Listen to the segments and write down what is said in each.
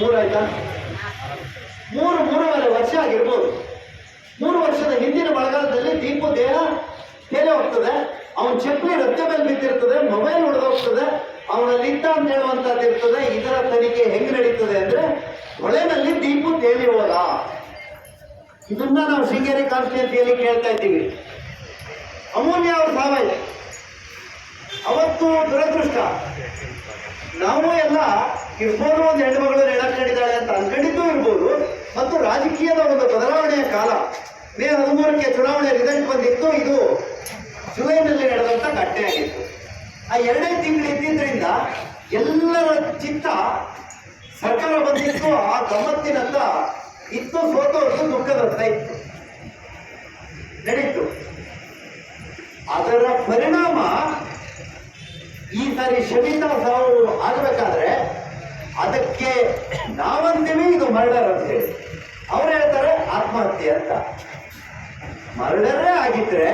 ಮೂರಾಯ್ತಾ ಮೂರು ಮೂರುವರೆ ವರ್ಷ ಆಗಿರ್ಬೋದು. ಮೂರು ವರ್ಷದ ಹಿಂದಿನ ಬಳಗಾಲದಲ್ಲಿ ದೀಪು ದೇಹ ತೇಲೆ ಹೋಗ್ತದೆ. ಅವನ ಚಪ್ಪಲಿ ರಕ್ತ ಮೇಲೆ ಬಿದ್ದಿರ್ತದೆ, ಮೊಬೈಲ್ ಹೊಡೆದೋಗ್ತದೆ ಅವನಲ್ಲಿ ಇದ್ದ ಅಂತ ಹೇಳುವಂತದ್ದು ಇರ್ತದೆ. ಇದರ ತನಿಖೆ ಹೆಂಗ್ ನಡೀತದೆ ಅಂದ್ರೆ ಹೊಳೆನಲ್ಲಿ ದೀಪು ತೇಲಿ ಇದನ್ನ ನಾವು ಶೃಂಗೇರಿ ಕಾನ್ಸ್ಟಿಟ್ಯೂನ್ಸಿಯಲ್ಲಿ ಕೇಳ್ತಾ ಇದ್ದೀವಿ. ಅಮೂಲ್ಯ ಅವ್ರ ಸಾವಯ ಅವತ್ತು ದುರದೃಷ್ಟ. ನಾವು ಎಲ್ಲ ಇರ್ಬೋದು ಒಂದು ಹೆಣ್ಮಗಳು ಹೇಳಿದ್ದಾಳೆ ಅಂತ ಅನ್ಕೊಂಡಿದ್ದು ಇರ್ಬೋದು. ಮತ್ತು ರಾಜಕೀಯದ ಒಂದು ಬದಲಾವಣೆಯ ಕಾಲ, ಮೇ ಹದಿಮೂರಕ್ಕೆ ಚುನಾವಣೆ ರಿಸಲ್ಟ್ ಬಂದಿತ್ತು. ಇದು ಜುಲೈನಲ್ಲಿ ನಡೆದಂತ ಘಟನೆ ಆಗಿತ್ತು. ಆ ಎರಡನೇ ತಿಂಗಳು ಇದ್ದಿದ್ದರಿಂದ ಎಲ್ಲರ ಚಿತ್ತ ಸರ್ಕಾರ ಬಂದಿತ್ತು, ಆ ಗಮ್ಮತ್ತಿನತ್ತ ಇತ್ತು ಸೋತವತ್ತು ದುಃಖದಂತ ಇತ್ತು. ನಡೀತು. ಅದರ ಪರಿಣಾಮ ಈ ಸಾರಿ ಶಮಿತಾ ಸಾವು ಆಗಬೇಕಾದ್ರೆ ಅದಕ್ಕೆ ನಾವಂತೀವಿ ಇದು ಮರ್ಡರ್ ಅಂತ ಹೇಳಿ. ಅವ್ರು ಹೇಳ್ತಾರೆ ಆತ್ಮಹತ್ಯೆ ಅಂತ. ಮರ್ಡರೇ ಆಗಿದ್ರೆ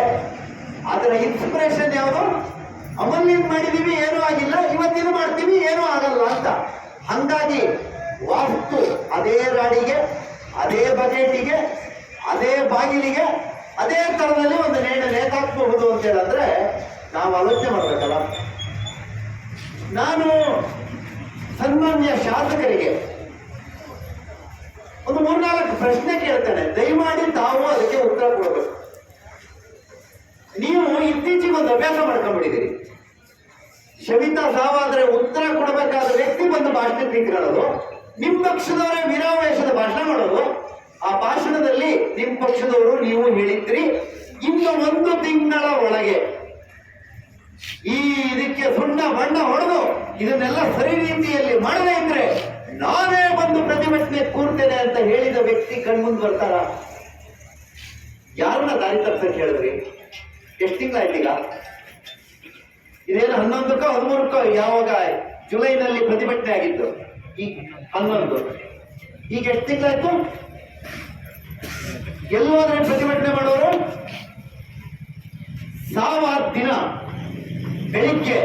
ಅದರ ಇನ್ಸ್ಪಿರೇಷನ್ ಯಾವುದು? ಅಮಲ್ಯನ್ ಮಾಡಿದೀವಿ, ಏನೂ ಆಗಿಲ್ಲ. ಇವತ್ತಿನ ಮಾಡ್ತೀವಿ, ಏನೂ ಆಗಲ್ಲ ಅಂತ. ಹಂಗಾಗಿ ವಾಸ್ತು ಅದೇ ರಾಡಿಗೆ ಅದೇ ಬಜೆಟಿಗೆ, ಅದೇ ಬಾಗಿಲಿಗೆ, ಅದೇ ತರದಲ್ಲಿ ಒಂದು ನೇಣ ನೇತಾಕ್ಬಹುದು ಅಂತ ಹೇಳಿದ್ರೆ ನಾವು ಆಲೋಚನೆ ಮಾಡ್ಬೇಕಲ್ಲ. ನಾನು ಸನ್ಮಾನ್ಯ ಶಾಸಕರಿಗೆ ಒಂದು ಮೂರ್ನಾಲ್ಕು ಪ್ರಶ್ನೆ ಕೇಳ್ತೇನೆ. ದಯಮಾಡಿ ತಾವು ಅದಕ್ಕೆ ಉತ್ತರ ಕೊಡಬೇಕು. ನೀವು ಇತ್ತೀಚೆಗೆ ಒಂದು ಅಭ್ಯಾಸ ಮಾಡ್ಕೊಂಡ್ಬಿಟ್ಟಿದ್ದೀರಿ. ಶವಿತಾ ಸಾವಾದ್ರೆ ಉತ್ತರ ಕೊಡಬೇಕಾದ ವ್ಯಕ್ತಿ ಬಂದು ಭಾಷಣ ತಿಂಕೊಳ್ಳೋದು ನಿಮ್ಮ ಪಕ್ಷದವರೇ ವೀರಾವೇಶದ ಭಾಷಣ ಮಾಡೋದು, ಆ ಭಾಷಣದಲ್ಲಿ ನಿಮ್ಮ ಪಕ್ಷದವರು ನೀವು ಹೇಳಿದ್ರಿ. ಇನ್ನು ಒಂದು ತಿಂಗಳ ಒಳಗೆ ಈ ಇದಕ್ಕೆ ಸುಣ್ಣ ಬಣ್ಣ ಹೊಡೆದು ಇದನ್ನೆಲ್ಲ ಸರಿ ರೀತಿಯಲ್ಲಿ ಮಾಡದೇ ಇದ್ರೆ ನಾನೇ ಬಂದು ಪ್ರತಿಭಟನೆ ಕೂರ್ತೇನೆ ಅಂತ ಹೇಳಿದ ವ್ಯಕ್ತಿ ಕಣ್ಮುಂದ್ ಬರ್ತಾರ? ಯಾರನ್ನ ದಾರಿ ತಪ್ಸಕ್ ಹೇಳಿದ್ರಿ? ಎಷ್ಟು ತಿಂಗಳಾಯ್ತೀಗ? ಇದೇನು ಹನ್ನೊಂದಕ್ಕೋ, ಹದಿಮೂರಕ್ಕೋ? ಯಾವಾಗ ಜುಲೈನಲ್ಲಿ ಪ್ರತಿಭಟನೆ ಆಗಿತ್ತು ಈಗ ಹನ್ನೊಂದು. ಈಗ ಎಷ್ಟು ತಿಂಗಳಾಯ್ತು? ಎಲ್ಲೋದ್ರೆ ಪ್ರತಿಭಟನೆ ಮಾಡೋರು? ಸಾವಿರ ದಿನ. ಬೆಳಿಗ್ಗೆ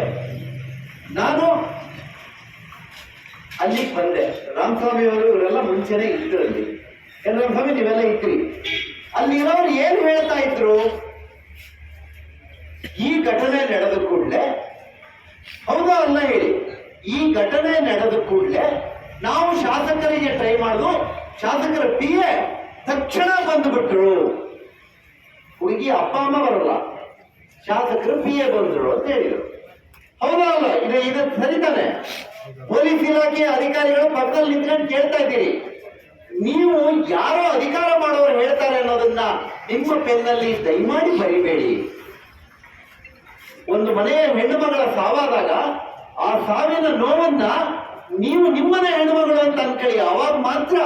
ನಾನು ಅಲ್ಲಿಗೆ ಬಂದೆ. ರಾಮಸ್ವಾಮಿ ಅವರು, ಇವರೆಲ್ಲ ಮುಂಚೆನೆ ಇದ್ರು ಅಲ್ಲಿ. ರಾಮಸ್ವಾಮಿ ನೀವೆಲ್ಲ ಇದ್ರಿ. ಅಲ್ಲಿರೋರು ಏನು ಹೇಳ್ತಾ ಇದ್ರು? ಈ ಘಟನೆ ನಡೆದ ಕೂಡಲೇ, ಹೌದಾ ಅಲ್ಲ ಹೇಳಿ, ಈ ಘಟನೆ ನಡೆದ ಕೂಡಲೇ ನಾವು ಶಾಸಕರಿಗೆ ಟ್ರೈ ಮಾಡಿದ್ರು ಶಾಸಕರ ಪಿ ಎ ತಕ್ಷಣ ಬಂದುಬಿಟ್ರು. ಹುಡುಗಿ ಅಪ್ಪ, ಅಮ್ಮ ಬರಲ್ಲ. ಶಾಸಕರು ಬಿ ಎ ಬಂದ್ರು ಅಂತ ಹೇಳಿದ್ರು. ಹೌದಾ ಅಲ್ಲ? ಇದು ಇದು ಸರಿತಾನೆ ಪೊಲೀಸ್ ಇಲಾಖೆ ಅಧಿಕಾರಿಗಳು ಪಕ್ಕದಲ್ಲಿ ನಿಂತ್ಕೊಂಡು ಕೇಳ್ತಾ ಇದ್ದೀರಿ. ನೀವು ಯಾರೋ ಅಧಿಕಾರ ಮಾಡೋರು ಹೇಳ್ತಾರೆ ಅನ್ನೋದನ್ನ ನಿಮ್ಮ ಪೆನ್ನಲ್ಲಿ ದಯಮಾಡಿ ಬರಿಬೇಡಿ. ಒಂದು ಮನೆಯ ಹೆಣ್ಣು ಮಗಳ ಸಾವಾದಾಗ ಆ ಸಾವಿನ ನೋವನ್ನ ನೀವು ನಿಮ್ಮನೆ ಹೆಣ್ಣು ಮಗಳು ಅಂತ ಅನ್ಕೊಳ್ಳಿ. ಅವಾಗ ಮಾತ್ರ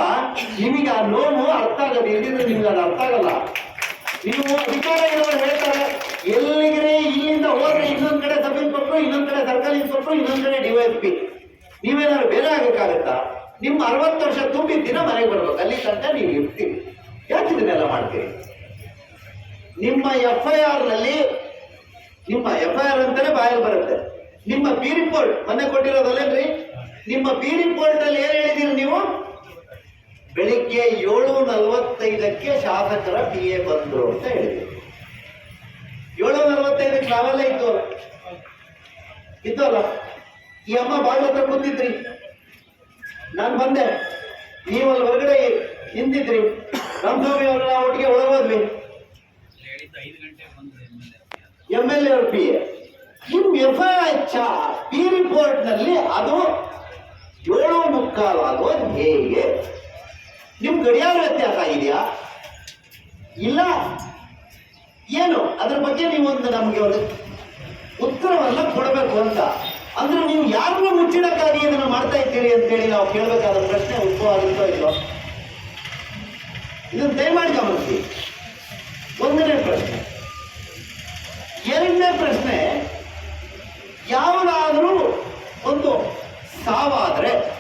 ನಿಮಗೆ ಆ ನೋವು ಅರ್ಥ ಆಗದೆ ಇಲ್ಲಿದ್ರೆ ನಿಮ್ಗೆ ಅದು ಅರ್ಥ ಆಗಲ್ಲ. ನೀವು ವಿಚಾರ ಇರೋರು ಹೇಳ್ತಾರೆ ಎಲ್ಲಿಗೆ ಇಲ್ಲಿಂದ ಹೋದ್ರೆ ಇನ್ನೊಂದ್ ಕಡೆ ಸಬ್ ಇನ್ಸ್ಪೆಕ್ಟ್ರು ಇನ್ನೊಂದ್ ಕಡೆ ಸರ್ಕಲ್ ಇನ್ಸ್ಪೆಕ್ಟ್ರು ಇನ್ನೊಂದ್ ಕಡೆ ಡಿವೈಎಸ್ಪಿ ನೀವೇನಾದ್ರು ಬೇರೆ ಆಗಕ್ಕಾಗತ್ತಾ? ನಿಮ್ಮ ಅರವತ್ತು ವರ್ಷ ತುಂಬಿ ದಿನ ಮನೆಗೆ ಬರ್ಬೇಕು. ಅಲ್ಲಿ ತನಕ ನೀವು ಇರ್ತೀವಿ ಯಾಕೆ ಇದನ್ನೆಲ್ಲ ಮಾಡ್ತೀರಿ? ನಿಮ್ಮ ಎಫ್ ಐ ಆರ್ನಲ್ಲಿ, ನಿಮ್ಮ ಎಫ್ ಐ ಆರ್ ಅಂತಾನೆ ಬಾಯಲ್ಲಿ ಬರುತ್ತೆ. ನಿಮ್ಮ ಬಿ ರಿಪೋರ್ಟ್ ಮೊನ್ನೆ ಕೊಟ್ಟಿರೋದಲ್ಲೇನ್ರಿ? ನಿಮ್ಮ ಬಿ ರಿಪೋರ್ಟ್ ಅಲ್ಲಿ ಏನು ಹೇಳಿದಿರಿ ನೀವು? ಬೆಳಿಗ್ಗೆ ಏಳು ನಲವತ್ತೈದಕ್ಕೆ ಶಾಸಕರ ಪಿ ಎ ಬಂದರು ಅಂತ ಹೇಳಿದ್ರು. ಏಳು ನಲವತ್ತೈದಕ್ಕೆ ನಾವೆಲ್ಲ ಇದ್ದು ಇದ್ದಲ್ಲ? ಈ ಅಮ್ಮ ಬಾಗಿಲ ಹತ್ರ ಕೂತಿದ್ರಿ. ನಾನು ಬಂದೆ. ನೀವು ಅಲ್ಲಿ ಹೊರಗಡೆ ನಿಂತಿದ್ರಿ. ರಾಮಸ್ವಾಮಿ ಅವರ ಒಟ್ಟಿಗೆ ಒಳಗೋದ್ವಿ. M L A P A F I P ರಿಪೋರ್ಟ್ನಲ್ಲಿ ಅದು ಏಳು ಮುಕ್ಕಾಲು ಆಗೋದು ಹೇಗೆ? ನಿಮ್ ಗಡಿಯಾರ ವ್ಯತ್ಯಾಸ ಇದೆಯಾ? ಇಲ್ಲ? ಏನು? ಅದ್ರ ಬಗ್ಗೆ ನೀವು ನಮಗೆ ಒಂದು ಉತ್ತರವನ್ನ ಕೊಡಬೇಕು ಅಂತ. ಅಂದ್ರೆ ನೀವು ಯಾರನ್ನ ಮುಚ್ಚಿಡಕ್ಕಾಗಿ ಇದನ್ನ ಮಾಡ್ತಾ ಇದ್ದೀರಿ ಅಂತೇಳಿ ನಾವು ಕೇಳಬೇಕಾದ ಪ್ರಶ್ನೆ ಉದ್ಭವ ಆಗುತ್ತೋ ಇಲ್ಲೋ ಇದನ್ನ ದಯಮಾಡಿ ಗಮನಿಸಿ. ಒಂದನೇ ಪ್ರಶ್ನೆ. ಎರಡನೇ ಪ್ರಶ್ನೆ ಯಾವುದಾದ್ರೂ ಒಂದು ಸಾವಾದ್ರೆ,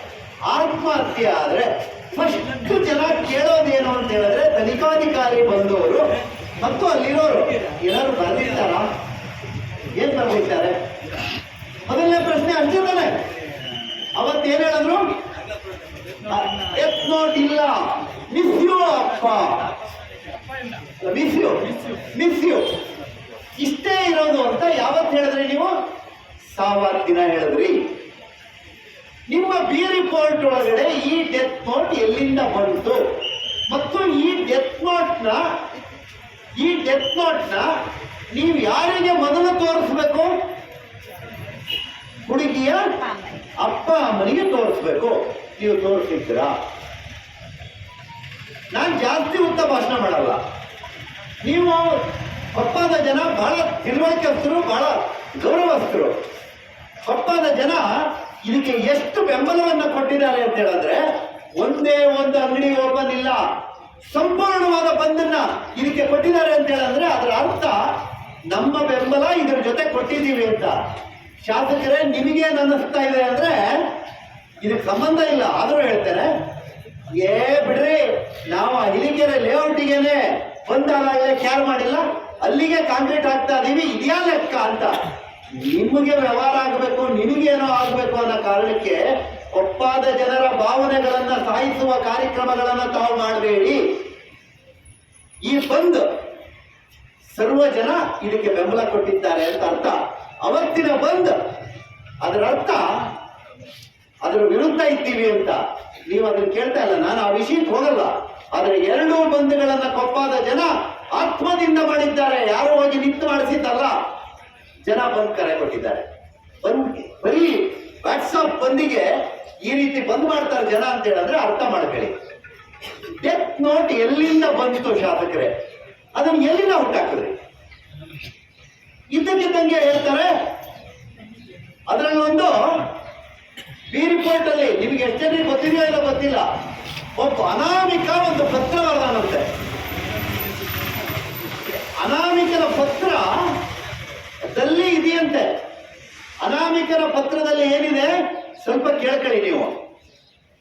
ಆತ್ಮಹತ್ಯೆ ಆದ್ರೆ ಫಸ್ಟ್ ಜನ ಕೇಳೋದೇನು ಅಂತ ಹೇಳಿದ್ರೆ ತನಿಖಾಧಿಕಾರಿ ಬಂದವರು ಮತ್ತು ಅಲ್ಲಿರೋರು ಏನಾದ್ರು ಬರ್ದಿದ್ದಾರ? ಏನ್ ಬರ್ದಿದ್ದಾರೆ? ಮೊದಲನೇ ಪ್ರಶ್ನೆ ತಾನೆ. ಅವತ್ತೇನ್ ಹೇಳಿದ್ರು? ನೋಟ್ ಇಲ್ಲ ಮಿಸ್ ಯು ಅಪ್ಪ. ಮಿಸ್ ಯು ಮಿಸ್ ಯು ಇಷ್ಟೇ ಇರೋದು ಅಂತ ಯಾವತ್ತು ಹೇಳಿದ್ರಿ ನೀವು? ಸಾವಿರ ದಿನ ಹೇಳಿದ್ರಿ. ನಿಮ್ಮ ಬಿ ರಿಪೋರ್ಟ್ ಒಳಗಡೆ ಈ ಡೆತ್ ನೋಟ್ ಎಲ್ಲಿಂದ ಬಂತು? ಮತ್ತು ಈ ಡೆತ್ ನೋಟ್ನ ಡೆತ್ ನೋಟ್ನ ನೀವು ಯಾರಿಗೆ ಮೊದಲು ತೋರಿಸ್ಬೇಕು? ಹುಡುಗಿಯ ಅಪ್ಪ ಅಮ್ಮನಿಗೆ ತೋರಿಸ್ಬೇಕು. ನೀವು ತೋರಿಸಿದ್ದೀರಾ ನಾನು ಜಾಸ್ತಿ ಉತ್ತ ಭಾಷಣ ಮಾಡಲ್ಲ. ನೀವು ಕೊಪ್ಪದ ಜನ ಬಹಳ ತಿಳುವಳಿಕೆಸ್ತರು ಬಹಳ ಗೌರವಸ್ಥರು. ಕೊಪ್ಪದ ಜನ ಇದಕ್ಕೆ ಎಷ್ಟು ಬೆಂಬಲವನ್ನು ಕೊಟ್ಟಿದ್ದಾರೆ ಅಂತ ಹೇಳಿದ್ರೆ, ಒಂದೇ ಒಂದು ಅಂಗಡಿ ಓಪನ್ ಇಲ್ಲ. ಸಂಪೂರ್ಣವಾದ ಬಂದನ್ನ ಇದಕ್ಕೆ ಕೊಟ್ಟಿದ್ದಾರೆ ಅಂತ ಹೇಳಂದ್ರೆ ಅದರ ಅರ್ಥ ನಮ್ಮ ಬೆಂಬಲ ಇದರ ಜೊತೆ ಕೊಟ್ಟಿದ್ದೀವಿ ಅಂತ. ಶಾಸಕರೇ ನಿಮಗೇನು ಅನ್ನಿಸ್ತಾ ಇದೆ ಅಂದ್ರೆ ಇದಕ್ಕೆ ಸಂಬಂಧ ಇಲ್ಲ. ಆದರೂ ಹೇಳ್ತಾರೆ ಏ ಬಿಡ್ರಿ, ನಾವು ಹಿಲಿಕೆರೆ ಲೇಔಟಿಗೆನೆ ಬಂದಾಗಲೇ ಕ್ಯಾರ್ ಮಾಡಿಲ್ಲ. ಅಲ್ಲಿಗೆ ಕಾಂಕ್ರೀಟ್ ಹಾಕ್ತಾ ಇದೀವಿ, ಇದೆಯಾ ಲೆಕ್ಕ ಅಂತ. ನಿಮಗೆ ವ್ಯವಹಾರ ಆಗಬೇಕು, ನಿಮಗೇನೋ ಆಗಬೇಕು ಅನ್ನೋ ಕಾರಣಕ್ಕೆ ಒಪ್ಪಾದ ಜನರ ಭಾವನೆಗಳನ್ನ ಸಾಯಿಸುವ ಕಾರ್ಯಕ್ರಮಗಳನ್ನ ತಾವು ಮಾಡಬೇಡಿ. ಈ ಬಂದ್ ಸರ್ವ ಜನ ಇದಕ್ಕೆ ಬೆಂಬಲ ಕೊಟ್ಟಿದ್ದಾರೆ ಅಂತ ಅರ್ಥ. ಅವತ್ತಿನ ಬಂದ್ ಅದರ ಅರ್ಥ ಅದರ ವಿರುದ್ಧ ಇದ್ದೀವಿ ಅಂತ. ನೀವು ಅದನ್ನು ಕೇಳ್ತಾ ಇಲ್ಲ, ನಾನು ಆ ವಿಷಯಕ್ಕೆ ಹೋಗಲ್ಲ. ಆದರೆ ಎರಡೂ ಬಂದ್ಗಳನ್ನ ಕೊಪ್ಪಾದ ಜನ ಆತ್ಮದಿಂದ ಮಾಡಿದ್ದಾರೆ. ಯಾರೋ ಹೋಗಿ ನಿಂತು ಮಾಡಿಸಿದ್ದಲ್ಲ. ಜನ ಬಂದ್ ಕರೆ ಕೊಟ್ಟಿದ್ದಾರೆ. ಬಂದ್ ಬರೀ ವಾಟ್ಸಪ್ ಬಂದಿಗೆ ಈ ರೀತಿ ಬಂದ್ ಮಾಡ್ತಾರೆ ಜನ ಅಂತ ಹೇಳಿದ್ರೆ ಅರ್ಥ ಮಾಡ್ಕೊಳ್ಳಿ. ಡೆತ್ ನೋಟ್ ಎಲ್ಲಿಂದ ಬಂತು ಶಾಸಕರೇ? ಅದನ್ನ ಎಲ್ಲಿಂದ ಹುಟ್ಟಾಕಿದ್ರಿ? ಇದ್ದಕ್ಕಿದ್ದಂಗೆ ಹೇಳ್ತಾರೆ, ಅದರಲ್ಲಿ ಒಂದು ಬಿ ರಿಪೋರ್ಟ್ ಅಲ್ಲಿ, ನಿಮ್ಗೆ ಎಷ್ಟು ಜನರಿಗೆ ಗೊತ್ತಿದೆಯೋ ಇಲ್ಲ ಗೊತ್ತಿಲ್ಲ, ಒಬ್ಬ ಅನಾಮಿಕ ಒಂದು ಪತ್ರ ಬರೆದಾನಂತೆ. ಅನಾಮಿಕನ ಪತ್ರ ದಲ್ಲಿ ಇದೆಯಂತೆ. ಅನಾಮಿಕನ ಪತ್ರದಲ್ಲಿ ಏನಿದೆ? ಸ್ವಲ್ಪ ಕೇಳ್ಕೊಳ್ಳಿ ನೀವು.